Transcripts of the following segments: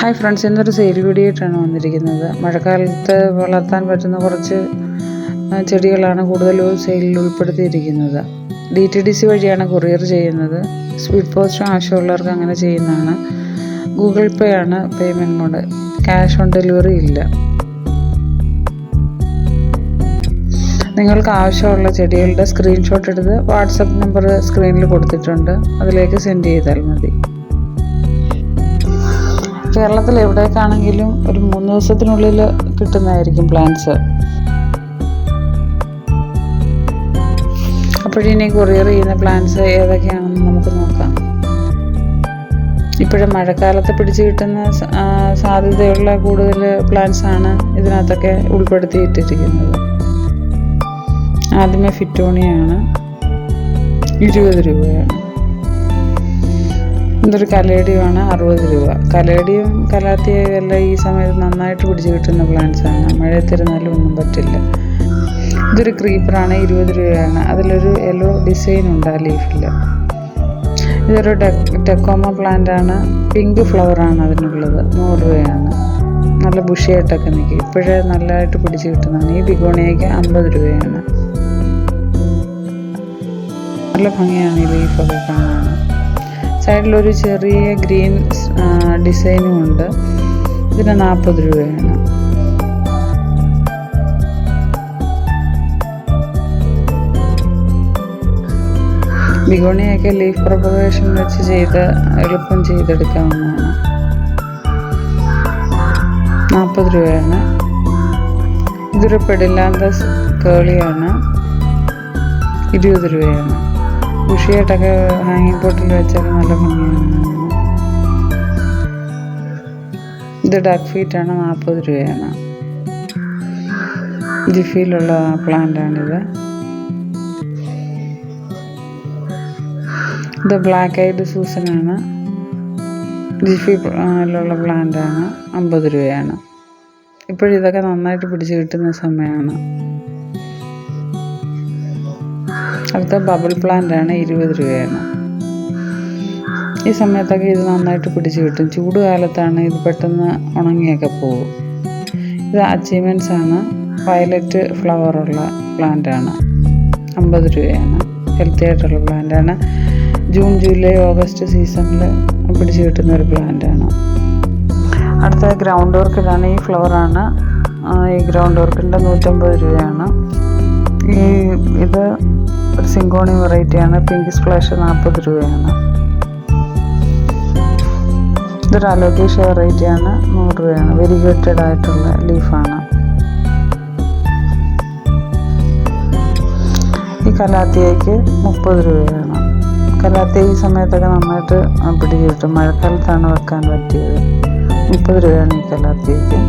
Hi friends എന്നൊരു sale video ആയിട്ടാണ് വന്നിരിക്കുന്നത്. മഴക്കാലത്ത് വളർത്താൻ പറ്റുന്ന കുറച്ച് ചെടികളാണ് കൂടുതലും സെയിലിൽ ഉൾപ്പെടുത്തിയിരിക്കുന്നത്. ഡി ടി ഡി സി വഴിയാണ് കൊറിയർ ചെയ്യുന്നത്. സ്പീഡ് പോസ്റ്റ് ആവശ്യമുള്ളവർക്ക് അങ്ങനെ ചെയ്യുന്നതാണ്. ഗൂഗിൾ പേ ആണ് payment mode cash on delivery ഇല്ല. നിങ്ങൾക്ക് ആവശ്യമുള്ള ചെടികളുടെ സ്ക്രീൻഷോട്ട് എടുത്ത് വാട്സപ്പ് നമ്പർ സ്ക്രീനിൽ കൊടുത്തിട്ടുണ്ട്. അതിലേക്ക് സെൻഡ് ചെയ്താൽ മതി. കേരളത്തിൽ എവിടേക്കാണെങ്കിലും ഒരു മൂന്ന് ദിവസത്തിനുള്ളിൽ കിട്ടുന്നതായിരിക്കും പ്ലാൻസ് അപ്പോഴിനി കൊറിയർ ചെയ്യുന്ന പ്ലാൻസ് ഏതൊക്കെയാണെന്ന് നമുക്ക് നോക്കാം. ഇപ്പോഴും മഴക്കാലത്ത് പിടിച്ചു കിട്ടുന്ന സാധ്യതയുള്ള കൂടുതൽ പ്ലാൻസ് ആണ് ഇതിനകത്തൊക്കെ ഉൾപ്പെടുത്തിയിട്ടിരിക്കുന്നത്. ആദ്യമേ ഫിറ്റോണിയാണ് ഇരുപത് രൂപയാണ്. ഇതൊരു കലേഡിയമാണ് അറുപത് രൂപ. കലേഡിയം കലാത്തിയും എല്ലാം ഈ സമയത്ത് നന്നായിട്ട് പിടിച്ച് കിട്ടുന്ന പ്ലാന്റ്സ് ആണ്. മഴയത്തിരുന്നാലും ഒന്നും പറ്റില്ല. ഇതൊരു ക്രീപ്പറാണ് ഇരുപത് രൂപയാണ്. അതിലൊരു യെല്ലോ ഡിസൈൻ ഉണ്ട് ആ ലീഫിൽ ഇതൊരു ടെക്കോമ പ്ലാന്റ് ആണ്. പിങ്ക് ഫ്ലവറാണ് അതിനുള്ളത്. നൂറ് രൂപയാണ്. നല്ല ബുഷിയായിട്ടൊക്കെ നിൽക്കും. ഇപ്പോഴേ നല്ലതായിട്ട് പിടിച്ച് കിട്ടുന്നതാണ്. ഈ ബിഗോണിയയ്ക്ക് അമ്പത് രൂപയാണ്. നല്ല ഭംഗിയാണ് ഈ ലീഫൊക്കെ കാണാൻ. സൈഡിലൊരു ചെറിയ ഗ്രീൻ ഡിസൈനും ഉണ്ട്. ഇതിന് നാൽപ്പത് രൂപയാണ്. ബിഗോണിയൊക്കെ ലീഫ് പ്രൊപ്പഗേഷൻ വെച്ച് ചെയ്ത് എളുപ്പം ചെയ്തെടുക്കാവുന്നതാണ്. നാൽപ്പത് രൂപയാണ്. ഇതൊരു പെടില്ലാത്ത കേളിയാണ്. ഇരുപത് രൂപയാണ്. ബുഷിയായിട്ടൊക്കെ ഹാങ്ങിങ് പോട്ടിൽ വെച്ചാൽ നല്ല ഭംഗിയാണ്. ഇത് ഡക്ക് ഫീറ്റ് ആണ് നാൽപ്പത് രൂപയാണ്. ജിഫിയിലുള്ള പ്ലാന്റ് ആണിത്. ഇത് ബ്ലാക്ക് ഐഡ് സൂസനാണ് ജിഫിയിലുള്ള പ്ലാന്റ് ആണ് അമ്പത് രൂപയാണ്. ഇപ്പോഴിതൊക്കെ നന്നായിട്ട് പിടിച്ച് കിട്ടുന്ന സമയമാണ്. അടുത്ത ബബിൾ പ്ലാന്റ് ആണ് ഇരുപത് രൂപയാണ്. ഈ സമയത്തൊക്കെ ഇത് നന്നായിട്ട് പിടിച്ച് കിട്ടും. ചൂട് കാലത്താണ് ഇത് പെട്ടെന്ന് ഉണങ്ങിയൊക്കെ പോകും. ഇത് അച്ചീവ്മെന്റ്സ് ആണ്. വയലറ്റ് ഫ്ലവറുള്ള പ്ലാന്റ് ആണ്. അമ്പത് രൂപയാണ്. ഹെൽത്തി ആയിട്ടുള്ള പ്ലാന്റ് ആണ്. ജൂൺ ജൂലൈ ഓഗസ്റ്റ് സീസണിൽ പിടിച്ച് കിട്ടുന്ന ഒരു പ്ലാന്റ് ആണ്. അടുത്ത ഗ്രൗണ്ട് ഓർക്കിഡാണ് ഈ ഫ്ലവറാണ് ഈ ഗ്രൗണ്ട് ഓർക്കിഡിന്റെ നൂറ്റമ്പത് രൂപയാണ്. ഈ ഇത് സിങ്കോണി വെറൈറ്റിയാണ് പിങ്ക് സ്പ്ലാഷ് നാൽപ്പത് രൂപയാണ്. ഇതൊരു അലോക്കേഷ വെറൈറ്റിയാണ് നൂറ് രൂപയാണ്. വെരിഗേറ്റഡ് ആയിട്ടുള്ള ലീഫാണ് ഈ കലാത്തിയയ്ക്ക് മുപ്പത് രൂപയാണ്. കലാത്തിയ ഈ സമയത്തൊക്കെ നന്നായിട്ട് പിടിച്ച് മഴക്കാലത്താണ് വെക്കാൻ പറ്റിയത്. മുപ്പത് രൂപയാണ് ഈ കലാത്തിയയ്ക്ക്.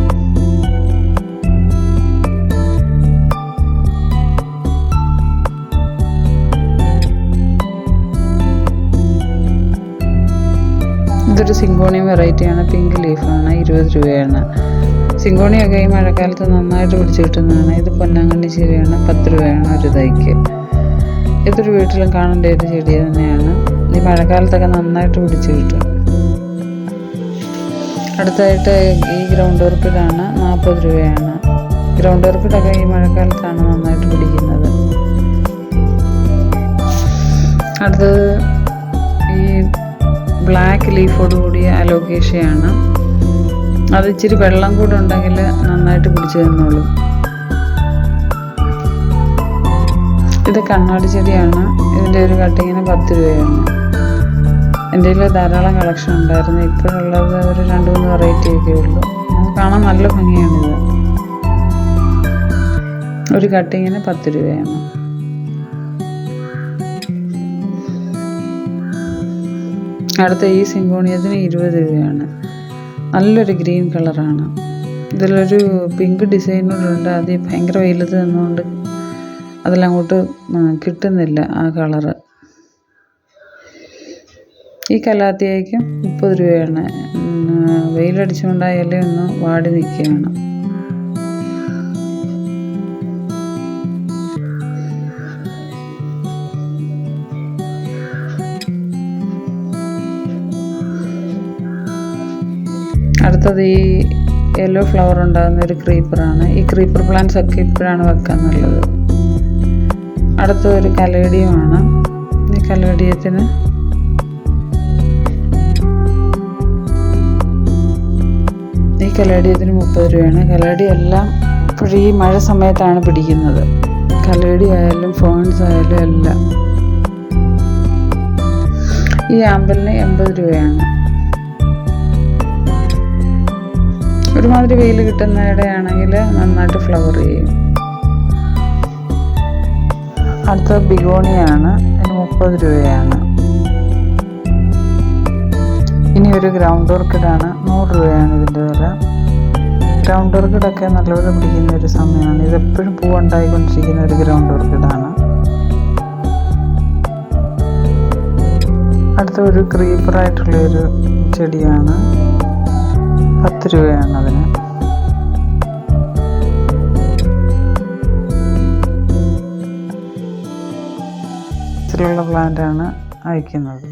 ഇതൊരു സിങ്കോണിയം വെറൈറ്റിയാണ്. പിങ്ക് ലീഫാണ്. ഇരുപത് രൂപയാണ്. സിങ്കോണിയൊക്കെ ഈ മഴക്കാലത്ത് നന്നായിട്ട് പിടിച്ച് കിട്ടുന്നതാണ്. ഇത് പൊന്നാങ്കണ്ണി ചെടിയാണ് പത്ത് രൂപയാണ് ഒരു തൈക്ക്. ഇതൊരു വീട്ടിലും കാണേണ്ട ഒരു ചെടി തന്നെയാണ്. ഈ മഴക്കാലത്തൊക്കെ നന്നായിട്ട് പിടിച്ച് കിട്ടും. അടുത്തായിട്ട് ഈ ഗ്രൗണ്ട് ഓർക്കിഡാണ് നാൽപ്പത് രൂപയാണ്. ഗ്രൗണ്ട് ഓർക്കിഡൊക്കെ ഈ മഴക്കാലത്താണ് നന്നായിട്ട് പിടിക്കുന്നത്. അടുത്തത് ബ്ലാക്ക് ലീഫോട് കൂടിയ അലോക്കേഷയാണ് അത് ഇച്ചിരി വെള്ളം കൂടെ ഉണ്ടെങ്കിൽ നന്നായിട്ട് പിടിച്ചു തന്നോളൂ. ഇത് കണ്ണാടി ചെടിയാണ്. ഇതിന്റെ ഒരു കട്ടിങ്ങിന് പത്ത് രൂപയാണ്. എന്റെ കയ്യിൽ ധാരാളം കളക്ഷൻ ഉണ്ടായിരുന്നു. ഇപ്പോഴുള്ളത് ഒരു രണ്ട് മൂന്ന് വെറൈറ്റി ഒക്കെ ഉള്ളൂ. കാണാൻ നല്ല ഭംഗിയാണിത് ഒരു കട്ടിങ്ങിന് പത്ത് രൂപയാണ്. അടുത്ത ഈ സിങ്കോണിയത്തിന് ഇരുപത് രൂപയാണ്. നല്ലൊരു ഗ്രീൻ കളറാണ്. ഇതിലൊരു പിങ്ക് ഡിസൈനോടുണ്ട്. അത് ഭയങ്കര വെയിലത്ത് നിന്നുകൊണ്ട് അതിലങ്ങോട്ട് കിട്ടുന്നില്ല ആ കളറ്. ഈ കലാത്തിയയ്ക്കും മുപ്പത് രൂപയാണ്. വെയിലടിച്ചുകൊണ്ടായാലേ ഇലയൊന്ന് വാടി നിൽക്കുകയാണ്. അടുത്തത് ഈ യെല്ലോ ഫ്ലവർ ഉണ്ടാകുന്ന ഒരു ക്രീപ്പറാണ് ഈ ക്രീപ്പർ പ്ലാന്റ്സ് ഒക്കെ ഇപ്പോഴാണ് വെക്കാൻ നല്ലത്. അടുത്ത ഒരു കലേഡിയമാണ്. ഈ കലേഡിയത്തിന് ഈ കലേഡിയത്തിന് മുപ്പത് രൂപയാണ്. കലേഡി എല്ലാം ഇപ്പോഴും ഈ മഴ സമയത്താണ് പിടിക്കുന്നത്. കലേഡി ആയാലും ഫോൺസ് ആയാലും എല്ലാം. ഈ ആമ്പലിന് എൺപത് രൂപയാണ്. ഒരുമാതിരി വെയിൽ കിട്ടുന്ന ഇടയാണെങ്കിൽ നന്നായിട്ട് ഫ്ലവർ ചെയ്യും. അടുത്ത ബിഗോണിയാണ് അതിന് മുപ്പത് രൂപയാണ്. ഇനി ഒരു ഗ്രൗണ്ട് ഓർക്കിഡാണ് നൂറ് രൂപയാണ് ഇതിന്റെ വില. ഗ്രൗണ്ട് ഓർക്കിഡൊക്കെ നല്ലപോലെ പിടിക്കുന്ന ഒരു സമയമാണ്. ഇത് എപ്പോഴും പൂവുണ്ടായിക്കൊണ്ടിരിക്കുന്ന ഒരു ഗ്രൗണ്ട് ഓർക്കിഡാണ് അടുത്ത ഒരു ക്രീപ്പറായിട്ടുള്ള ഒരു ചെടിയാണ്. പത്ത് രൂപയാണ് അതിന് ഇതിലുള്ള പ്ലാന്റാണ് അയക്കുന്നത്.